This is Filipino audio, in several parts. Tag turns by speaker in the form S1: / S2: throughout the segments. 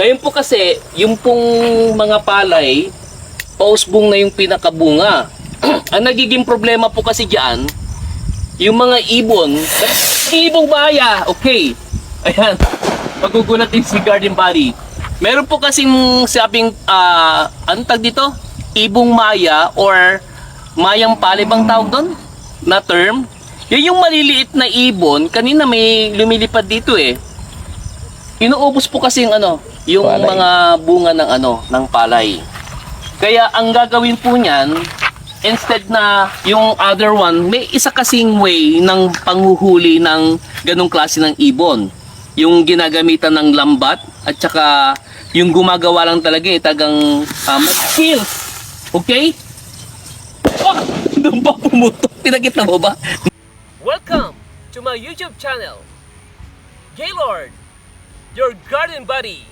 S1: Ngayon po kasi, yung pong mga palay, pausbong na yung pinakabunga. Ang nagiging problema po kasi diyan, yung mga ibon, ibong baya, okay. Ayan, magugulat din si garden body. Meron po kasing sabing, ah, anong tag dito? Ibong maya or mayang palay bang tawag doon? Na term? Yun yung maliliit na ibon, kanina may lumilipad dito eh. Inuubos po kasi yung ano, yung
S2: Palay.
S1: mga bunga ng ano, ng palay. Kaya ang gagawin po niyan, instead na yung other one, may isa kasing way ng panghuhuli ng ganong klase ng ibon. Yung ginagamitan ng lambat at saka yung gumagawa lang talaga eh, tagang um, skills. Okay? Oh! Doon ba pumutok? Pinakita mo ba? Welcome to my YouTube channel. Gaylord, your garden buddy.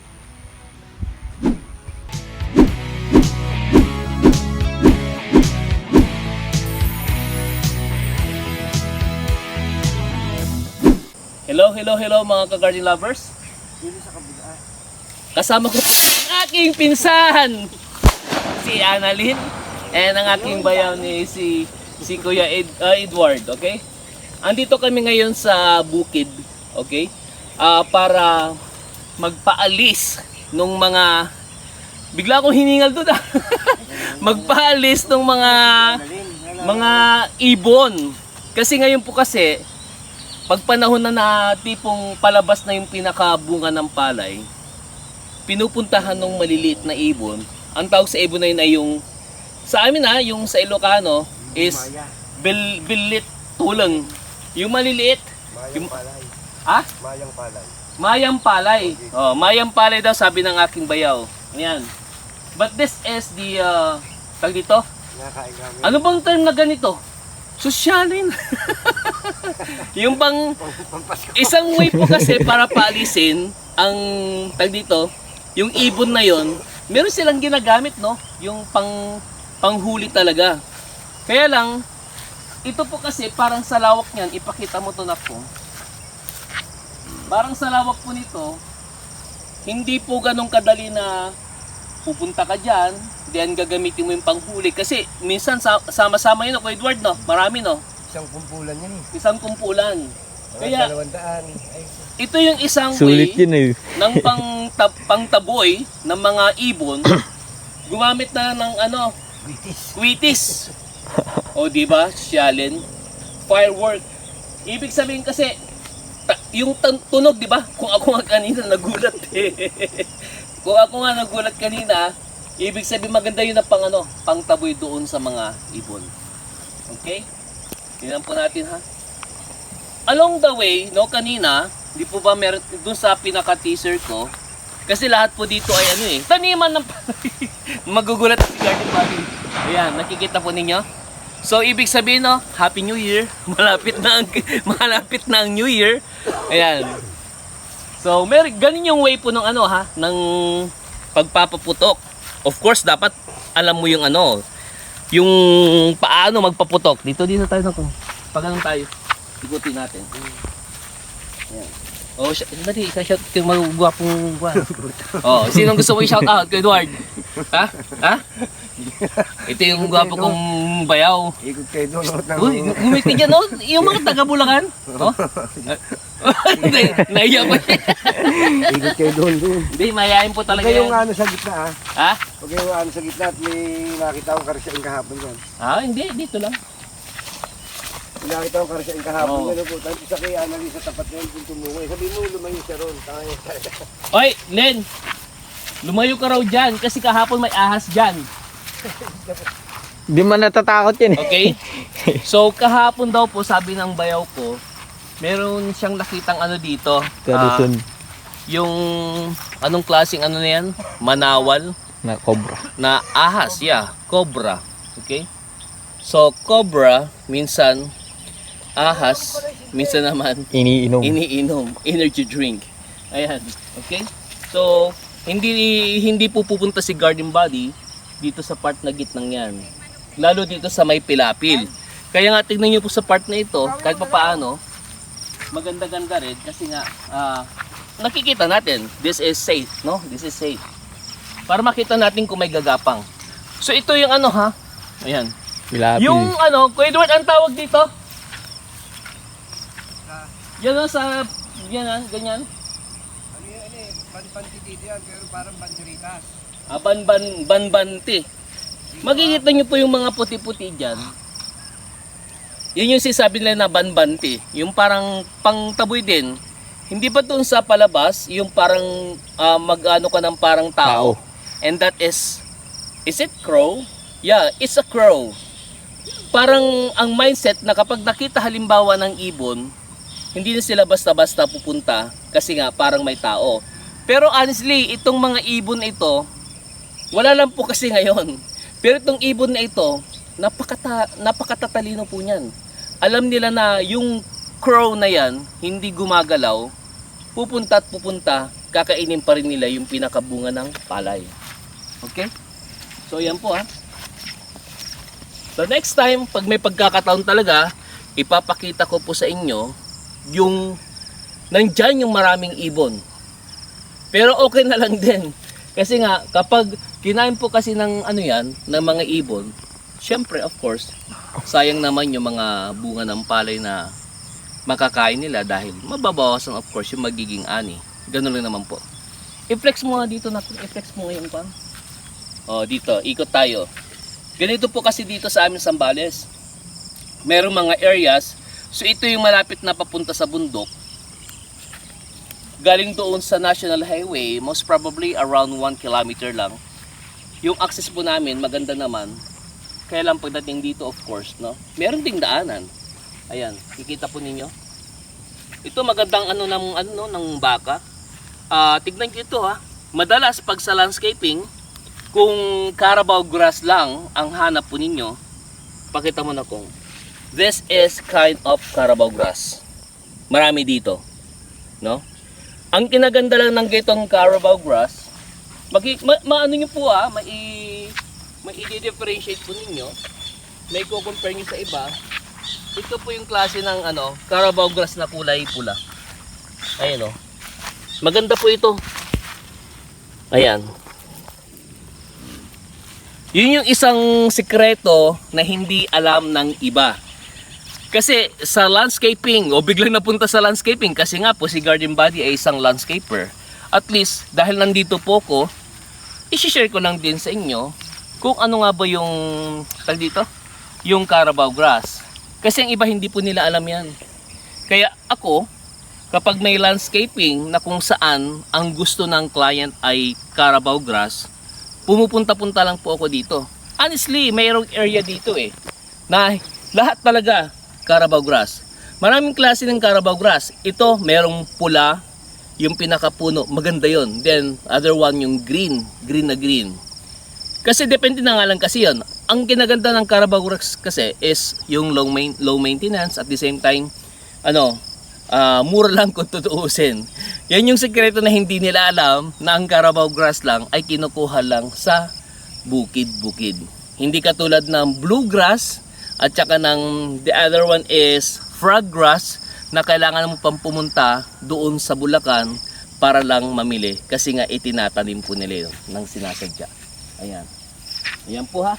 S1: Hello, hello, hello mga ka-garden lovers. Kasama ko ang aking pinsan, si Annalyn, and ang aking bayaw ni si si Kuya Ed, uh, Edward, okay? Andito kami ngayon sa bukid, okay? Ah, para magpaalis nung mga bigla akong hiningal doon. ah. magpaalis nung mga mga ibon. Kasi ngayon po kasi pag panahon na na tipong palabas na yung pinakabunga ng palay, pinupuntahan ng maliliit na ibon. Ang tawag sa ibon na yun ay yung, sa amin na, yung sa Ilocano is bil, bilit tulang. Yung maliliit, yung, ha?
S3: Mayang palay.
S1: Mayang palay. Oh, mayang palay daw sabi ng aking bayaw. Ayan. But this is the, uh, tag dito, ano bang term na ganito? Sosyalin. yung bang. Isang way po kasi para paalisin ang tag dito, yung ibon na yon, meron silang ginagamit no, yung pang panghuli talaga. Kaya lang ito po kasi parang sa lawak niyan, ipakita mo to na po. Parang sa lawak po nito, hindi po ganong kadali na pupunta ka diyan, then gagamitin mo yung panghuli. Kasi minsan sa- sama-sama yun, Kuya Edward no, marami no,
S3: Isang kumpulan yan eh.
S1: isang kumpulan. Kaya- Ito yung isang
S2: Sulit
S1: way
S2: yun eh.
S1: ng pang tab, pangtaboy ng mga ibon. Gumamit na ng ano?
S3: British.
S1: kwitis. O di ba? Siyalin firework. Ibig sabihin kasi yung tunog di ba? Kung ako nga kanina nagulat eh. Kung ako nga nagulat kanina ibig sabihin maganda yun na pang ano pangtaboy doon sa mga ibon. Okay? Tingnan po natin ha? Along the way no kanina di po ba meron doon sa pinaka teaser ko kasi lahat po dito ay ano eh taniman ng magugulat si Garden Body. Ayan nakikita po ninyo so ibig sabihin no Happy New Year. Malapit na ang malapit na ang New Year. Ayan. So mer ganun yung way po ng ano ha ng pagpapaputok. Of course dapat alam mo yung ano yung paano magpaputok. Dito dito tayo na to pag ganun tayo. Ikutin natin. Ayan. Oh, sh- dali, shout kay magugwapong buwan. oh, sinong gusto mo i-shout out kay Edward? Ha? Ha? Ito yung gwapo kong bayaw.
S3: Ikot kayo doon.
S1: Uy, gumiti dyan, no? Yung mga taga Bulacan. Oh? Hindi, naiya pa siya.
S3: Ikot kayo doon doon.
S1: Hindi, mayayain po
S3: Huwag
S1: talaga
S3: kayong
S1: yan.
S3: ano sa gitna ah.
S1: Ha?
S3: Huwag kayong ano sa gitna at may nakita akong karisyain kahapon yan.
S1: Ah, hindi, dito lang.
S3: May nakita akong karisyain kahapon
S1: Oo.
S3: yan. po. Tapos isa kay Annalyn sa tapat ngayon kung tumukoy. Sabi mo lumayo siya ron. Tanga.
S1: Oy, Len! Lumayo ka raw dyan kasi kahapon may ahas dyan.
S2: Di man natatakot yan eh.
S1: Okay? So, kahapon daw po, sabi ng bayaw ko, meron siyang nakitang ano dito. ah,
S2: Karusun
S1: yung anong klaseng ano na yan? Manawal
S2: na cobra.
S1: na ahas, yeah, cobra. Okay? So, cobra, minsan ahas, minsan naman
S2: Iniinom.
S1: iniinom, energy drink. Ayan, okay? So, hindi hindi po pupunta si garden body dito sa part na gitnang yan. Lalo dito sa may pilapil. Kaya nga tignan niyo po sa part na ito, kahit pa paano, maganda-ganda rin kasi nga ah, nakikita natin, this is safe, no? This is safe. Para makita natin kung may gagapang. So ito yung ano ha? Ayan.
S2: Tilapia.
S1: Yung ano, Edward, ang tawag dito? Yan o, sa, yan ah, ganyan.
S3: Ano yun, ano eh, pan-panti dito yan, pero parang banderitas.
S1: Ah, ban, ban, banbanti. Makikita nyo po yung mga puti-puti dyan. Yun yung sinasabi nila na banbanti. Yung parang pangtaboy din. Hindi pa doon sa palabas, yung parang ah, mag-ano ka ng parang tao.
S2: Tao.
S1: And that is, is it crow? Yeah, it's a crow. Parang ang mindset na kapag nakita halimbawa ng ibon, hindi na sila basta-basta pupunta kasi nga parang may tao. Pero honestly, itong mga ibon ito, wala lang po kasi ngayon. Pero itong ibon na ito, napakata, napakatatalino po niyan. Alam nila na yung crow na yan, hindi gumagalaw, pupunta at pupunta, kakainin pa rin nila yung pinakabunga ng palay. Okay? So yan po ha. So next time, pag may pagkakataon talaga, ipapakita ko po sa inyo yung nandyan yung maraming ibon. Pero okay na lang din. Kasi nga, kapag kinain po kasi ng ano yan, ng mga ibon, syempre of course, sayang naman yung mga bunga ng palay na makakain nila dahil mababawasan of course yung magiging ani. Ganun lang naman po. I-flex mo nga dito na, i-flex mo ngayon pa. Oh, dito, ikot tayo. Ganito po kasi dito sa amin Sambales. Merong mga areas, so ito yung malapit na papunta sa bundok. Galing doon sa National Highway, most probably around 1 kilometer lang. Yung access po namin, maganda naman. Kaya lang pagdating dito, of course, no? Meron ding daanan. Ayan, kikita po ninyo. Ito magandang ano ng ano no, ng baka. Ah, tignan niyo ito ha. Madalas pag sa landscaping, kung Carabao grass lang ang hanap po ninyo, pakita mo na kung this is kind of Carabao grass. Marami dito, no? Ang kinaganda lang ng gitong Carabao grass, magi, ma, maano nyo po ah, mai, mai-differentiate po ninyo, may ko-compare nyo sa iba, ito po yung klase ng ano, Carabao grass na kulay pula. Ayan oh. Maganda po ito. Ayan. Yun yung isang sikreto na hindi alam ng iba. Kasi sa landscaping, o biglang napunta sa landscaping kasi nga po si Garden Body ay isang landscaper. At least, dahil nandito po ko, isi-share ko lang din sa inyo kung ano nga ba yung, tag dito, yung Carabao grass. Kasi ang iba hindi po nila alam yan. Kaya ako, kapag may landscaping na kung saan ang gusto ng client ay Carabao grass, pumupunta-punta lang po ako dito. Honestly, mayroong area dito eh, na lahat talaga Carabao grass. Maraming klase ng Carabao grass. Ito, merong pula, yung pinakapuno, maganda yon. Then, other one yung green, green na green. Kasi depende na nga lang kasi yon. Ang kinaganda ng Carabao grass kasi is yung low, main, low maintenance at the same time, ano, ah, mura lang kung tutuusin. Yan yung sekreto na hindi nila alam na ang Carabao grass lang ay kinukuha lang sa bukid-bukid. Hindi katulad ng bluegrass at saka ng the other one is frog grass na kailangan mo pang pumunta doon sa Bulacan para lang mamili kasi nga itinatanim po nila yun ng sinasadya. Ayan. Ayan po ha.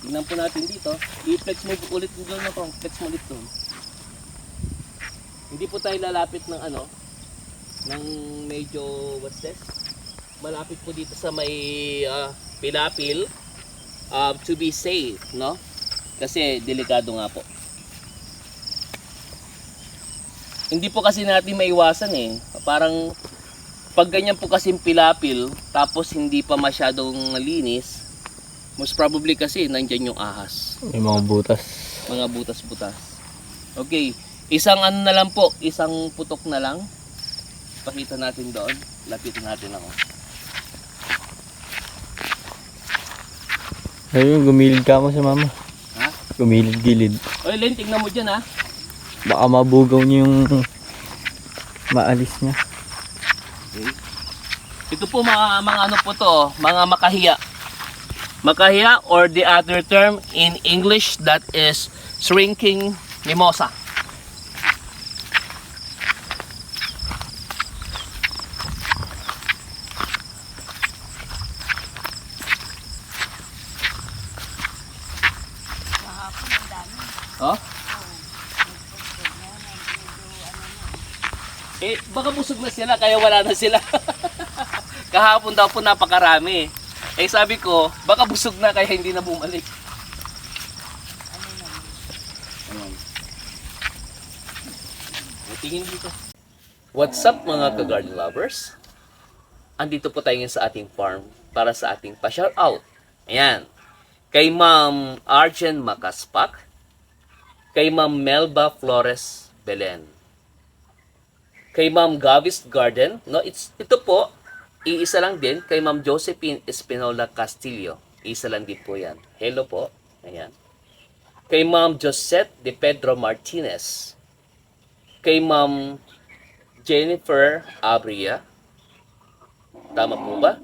S1: Tingnan po natin dito. I-flex mo ulit doon ako. Flex mo ulit doon. Hindi po tayo lalapit ng ano, ng medyo, what's this? Malapit po dito sa may ah, pilapil uh, to be safe, no? Kasi delikado nga po. Hindi po kasi natin maiwasan eh. Parang pag ganyan po kasing pilapil, tapos hindi pa masyadong linis, most probably kasi nandyan yung ahas
S2: May mga butas.
S1: mga butas-butas. Okay, isang ano na lang po, isang putok na lang. Pakita natin doon. Lapitin natin ako.
S2: Ayun, gumilid ka mo sa mama.
S1: Ha?
S2: Gumilid-gilid.
S1: Oy, Len, tingnan mo dyan ha.
S2: Baka mabugaw niyo yung maalis niya.
S1: Okay. Ito po mga, mga ano po to, mga makahiya. Makahiya or the other term in English that is shrinking mimosa. Baka busog na sila, kaya wala na sila. Kahapon daw po napakarami. Eh sabi ko, baka busog na kaya hindi na bumalik. Ayan. O, Tingin dito. What's up mga ka-garden lovers? Andito po tayo ngayon sa ating farm para sa ating pa-shout out. Ayan. Kay Ma'am Arjen Makaspak. Kay Ma'am Melba Flores Belen. Kay Ma'am Gavis Garden. No, it's, ito po, iisa lang din kay Ma'am Josephine Espinola Castillo. Isa lang din po yan. Hello po. Ayan. Kay Ma'am Josette De Pedro Martinez. Kay Ma'am Jennifer Abria. Tama po ba?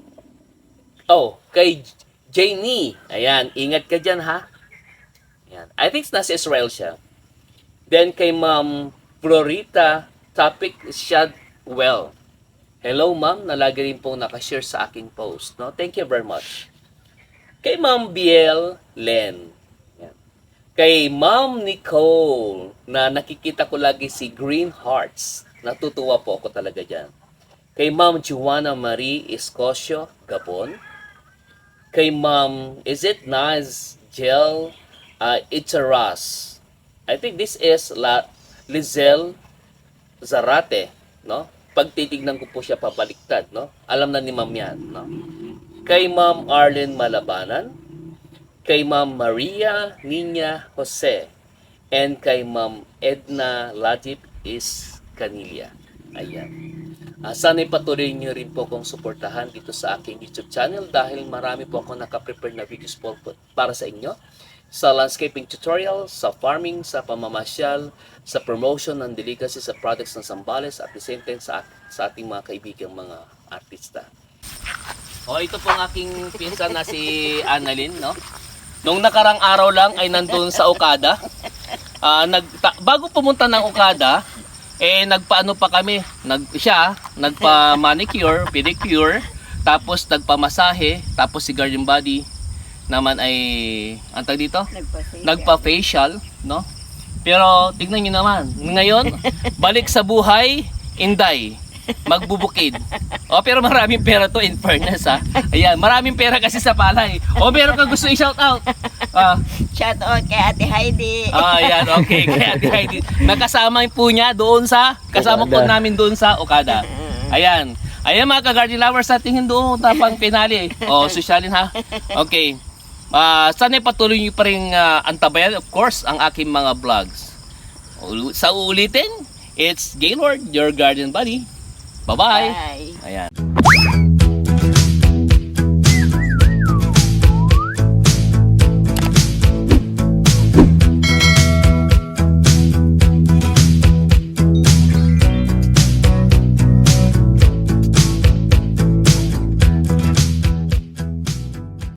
S1: Oh, kay Janie. Ayan, ingat ka dyan ha. Ayan. I think nasa Israel siya. Then kay Ma'am Florita Topic Shadwell. Hello ma'am, na lagi rin pong nakashare sa aking post. No? Thank you very much. Kay Ma'am Biel Len. Ayan. Kay Ma'am Nicole, na nakikita ko lagi si Green Hearts. Natutuwa po ako talaga dyan. Kay Ma'am Juana Marie Escocio, Gabon. Kay Ma'am, is it Naz Gel uh, Itzaras? I think this is La Lizelle Zarate, no? Pag titignan ko po siya pabaliktad, no? Alam na ni Ma'am yan, no? Kay Ma'am Arlen Malabanan, kay Ma'am Maria Nina Jose, and kay Ma'am Edna Latip is Canilla. Ayan. Ah, sana'y patuloy niyo rin po kong suportahan dito sa aking YouTube channel dahil marami po ako nakaprepare na videos po para sa inyo sa landscaping tutorial, sa farming, sa pamamasyal, sa promotion ng delicacy sa products ng Sambales at the same time sa, sa ating mga kaibigang mga artista. O, ito po ang aking pinsan na si Annalyn, no? Nung nakarang araw lang ay nandun sa Okada. Ah, nag, bago pumunta ng Okada, eh nagpaano pa kami, nag siya nagpa manicure, pedicure, tapos nagpamasahe, tapos si Guardian Body naman ay ang tawag dito?
S4: Nagpa-facial.
S1: Nagpa-facial, no? Pero tignan niyo naman, ngayon balik sa buhay, inday, magbubukid. Oh, pero maraming pera to in fairness ha. Ayan, maraming pera kasi sa palay. O meron ka gusto i-shout out. Ah,
S4: Shout out kay Ate Heidi.
S1: Ah, yan, okay. Kaya Ate Heidi, nakasama po niya doon sa, kasama po
S2: Okada.
S1: namin doon sa Okada. Ayan. Ayan mga ka-garden lovers, sa tingin doon, tapang pinali. O, sosyalin ha. Okay. Ah, sana patuloy niyo pa rin ah, antabayan, of course, ang aking mga vlogs. Sa uulitin, it's Gaylord, your garden buddy. Bye-bye.
S4: Bye.
S1: Ayan.